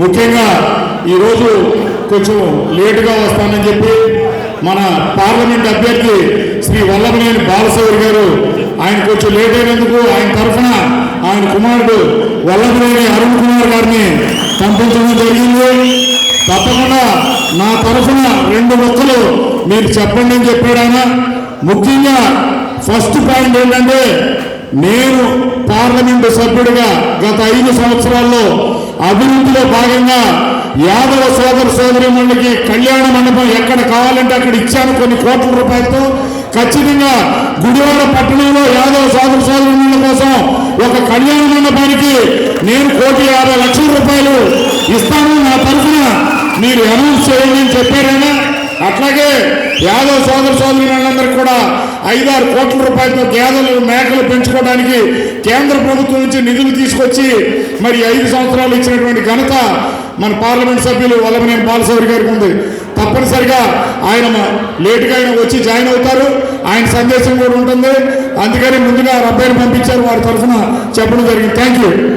ముఖ్యంగా ఈరోజు కొంచెం లేటుగా వస్తానని చెప్పి మన పార్లమెంట్ అభ్యర్థి శ్రీ వల్లభనేని బాలశౌరి గారు ఆయన కొంచెం లేట్ అయినందుకు ఆయన తరఫున ఆయన కుమారుడు వల్లభనేని అరుణ్ కుమార్ గారిని పంపించడం జరిగింది. తప్పకుండా నా తరఫున రెండు మొక్కలు మీరు చెప్పండి అని చెప్పాడు ఆయన. ముఖ్యంగా ఫస్ట్ పాయింట్ ఏంటంటే నేను పార్లమెంటు సభ్యుడిగా గత ఐదు సంవత్సరాల్లో అభివృద్ధిలో భాగంగా యాదవ సోదర సోదరి మండలికి కళ్యాణ మండపం ఎక్కడ కావాలంటే అక్కడ ఇచ్చాను కొన్ని కోట్ల రూపాయలతో. ఖచ్చితంగా గుడివాడ పట్టణంలో యాదవ సోదర సోదరి మండలి కోసం ఒక కళ్యాణ మండపానికి నేను కోటి యాభై లక్షల రూపాయలు ఇస్తాను. నా తరఫున మీరు అనౌన్స్ చేయండి అని చెప్పారైనా అట్లాగే యాదవ సోదర సోదరులందరికీ కూడా ఐదారు కోట్ల రూపాయలతో గేదెలు మేకలు పెంచుకోవడానికి కేంద్ర ప్రభుత్వం నుంచి నిధులు తీసుకొచ్చి మరి ఐదు సంవత్సరాలు ఇచ్చినటువంటి ఘనత మన పార్లమెంట్ సభ్యులు వల్లభనేని బాలసౌరి గారికి ఉంది. తప్పనిసరిగా ఆయన లేటుగా ఆయన వచ్చి జాయిన్ అవుతారు. ఆయన సందేశం కూడా ఉంటుంది. అందుకని ముందుగా అబ్బాయిని పంపించారు వారి తరఫున చెప్పడం జరిగింది. Thank you